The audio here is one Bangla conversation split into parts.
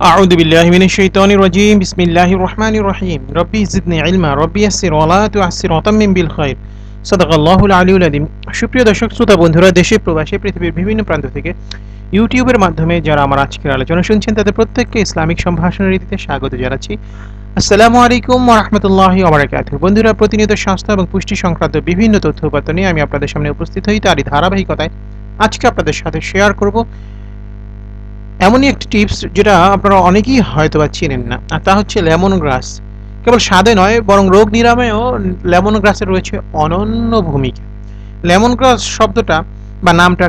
أعوذ بالله من الشيطان الرجيم بسم الله الرحمن الرحيم ربي زدني علما ربي يسر ولا تعسر وتمم بالخير صدق الله العلي العظيم সুপ্রিয় দর্শক শ্রোতা বন্ধুরা দেশে প্রবাসে পৃথিবীর বিভিন্ন প্রান্ত থেকে ইউটিউবের মাধ্যমে যারা আমার আজকের আলোচনা শুনছেন তাদের প্রত্যেককে ইসলামিক সম্ভাষণ রীতিতে স্বাগত জানাচ্ছি আসসালামু আলাইকুম ওরহমতুল্লাহ ওবরাকাত বন্ধুরা প্রতিনিয়ত স্বাস্থ্য এবং পুষ্টি সংক্রান্ত বিভিন্ন তথ্য উপাত্ত নিয়ে আমি আপনাদের সামনে উপস্থিত হই তারই ধারাবাহিকতায় আজকে আপনাদের সাথে শেয়ার করব এমনই একটি টিপস যেটা আপনারা অনেকেই হয়তো বা চিনেন না, আর তা হচ্ছে লেমন গ্রাস। কেবল স্বাদে নয়, বরং রোগ নিরাময়েও লেমন গ্রাসের রয়েছে অনন্য ভূমিকা। লেমন গ্রাস শব্দটা বা নামটা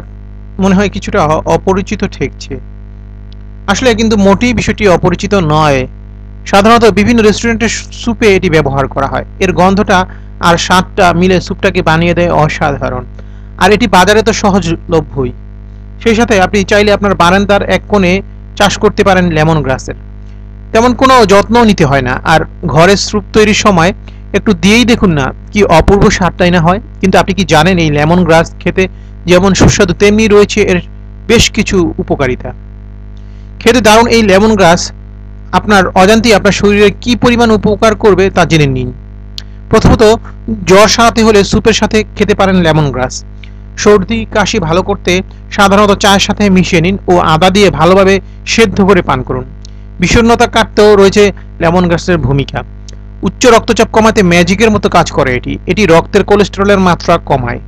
মনে হয় কিছুটা অপরিচিত ঠেকছে। আসলে কিন্তু মোটেই বিষয়টি অপরিচিত নয়। সাধারণত বিভিন্ন রেস্টুরেন্টের স্যুপে এটি ব্যবহার করা হয়। এর গন্ধটা আর স্বাদটা মিলে স্যুপটাকে বানিয়ে দেয় অসাধারণ। আর এটি বাজারে তো সহজলভ্যই। সেই সাথে আপনি চাইলে আপনার বারান্দার এক কোণে চাষ করতে পারেন লেমন গ্রাসের। তেমন কোনো যত্নও নিতে হয় না। আর ঘরে স্যুপ তৈরির সময় একটু দিয়েই দেখুন না কি অপূর্ব স্বাদটাই না হয়। কিন্তু আপনি কি জানেন এই লেমন গ্রাস খেতে যেমন সুস্বাদু, তেমনি রয়েছে এর বেশ কিছু উপকারিতা। খেতে দারুণ এই লেমন গ্রাস আপনার অজান্তেই আপনার শরীরে কি পরিমাণ উপকার করবে তা জেনে নিন। প্রথমত জ্বর সারাতে হলে স্যুপের সাথে খেতে পারেন লেমন গ্রাস। সর্দি, কাশি ভালো করতে সাধারণত চায়ের সাথে মিশিয়ে নিন ও আদা দিয়ে ভালোভাবে সেদ্ধ করে পান করুন। বিষণ্ণতা কাটতেও রয়েছে লেমন গ্রাসের ভূমিকা। উচ্চ রক্তচাপ কমাতে ম্যাজিকের মতো কাজ করে এটি। এটি রক্তের কোলেস্টেরলের মাত্রা কমায়।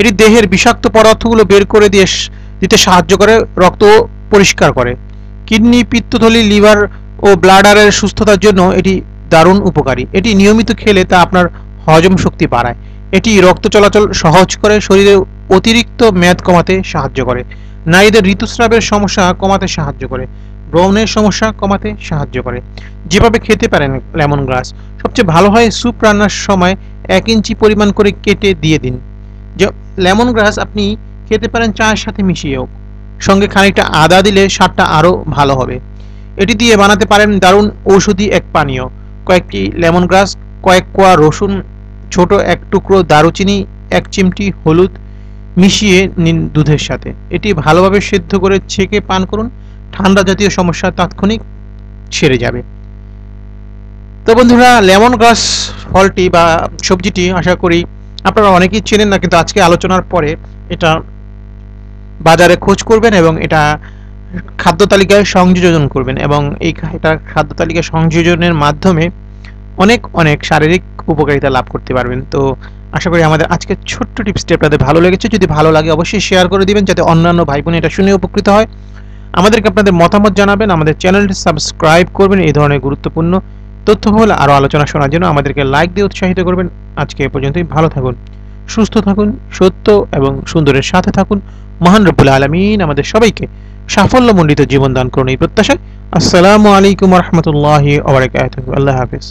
এটি দেহের বিষাক্ত পদার্থগুলো বের করে দিয়ে দিতে সাহায্য করে রক্ত পরিষ্কার করে। কিডনি, পিত্তথলি, লিভার ও ব্লাডারের সুস্থতার জন্য এটি দারুণ উপকারী। এটি নিয়মিত খেলে তা আপনার হজম শক্তি বাড়ায়। এটি রক্ত চলাচল সহজ করে, শরীরে অতিরিক্ত মেদ কমাতে সাহায্য করে। নারীদের ঋতুস্রাবের সমস্যা কমাতে সাহায্য করে। ব্রণের সমস্যা কমাতে সাহায্য করে। যেভাবে খেতে পারেন লেমন গ্রাস, সবচেয়ে ভালো হয় স্যুপ রান্নার সময় এক ইঞ্চি পরিমাণ করে কেটে দিয়ে দিন। লেমন গ্রাস আপনি খেতে পারেন চায়ের সাথে মিশিয়েও সঙ্গে খানিকটা আদা দিলে স্বাদটা আরও ভালো হবে। এটি দিয়ে বানাতে পারেন দারুণ ঔষধি এক পানীয়। কয়েকটি লেমন গ্রাস, কয়েক কোয়া রসুন ছোট এক টুকরো দারুচিনি, এক চিমটি হলুদ মিশিয়ে নিন দুধের সাথে। এটি ভালোভাবে সেদ্ধ করে ছেঁকে পান করুন। ঠান্ডা জাতীয় সমস্যা তাৎক্ষণিক সেরে যাবে। তো বন্ধুরা, লেমন গ্রাস ফলটি বা সবজিটি, আশা করি আপনারা অনেকেই চেনেন না, কিন্তু আজকে আলোচনার পরে এটা বাজারে খোঁজ করবেন এবং এটা খাদ্য তালিকায় সংযোজন করবেন এবং এই এটা খাদ্য তালিকা সংযোজনের মাধ্যমে অনেক অনেক শারীরিক উপকারিতা লাভ করতে পারবেন। তো আশা করি আমাদের আজকের ছোট্ট টিপসটি আপনাদের ভালো লেগেছে। যদি ভালো লাগে অবশ্যই শেয়ার করে দিবেন যাতে অন্যান্য ভাই বোন এটা শুনে উপকৃত হয়। আমাদেরকে আপনাদের মতামত জানাবেন, আমাদের চ্যানেলটি সাবস্ক্রাইব করবেন, এই ধরনের গুরুত্বপূর্ণ তথ্য হলে আরও আলোচনা শোনার জন্য আমাদেরকে লাইক দিয়ে উৎসাহিত করবেন। আজকে এ পর্যন্তই, ভালো থাকুন, সুস্থ থাকুন, সত্য এবং সুন্দরের সাথে থাকুন। মহান রব্বুল আলমিন আমাদের সবাইকে সাফল্যমণ্ডিত জীবন দান করুন এই প্রত্যাশায়। আসসালামু আলাইকুম রহমতুল্লাহ আল্লাহ হাফিজ।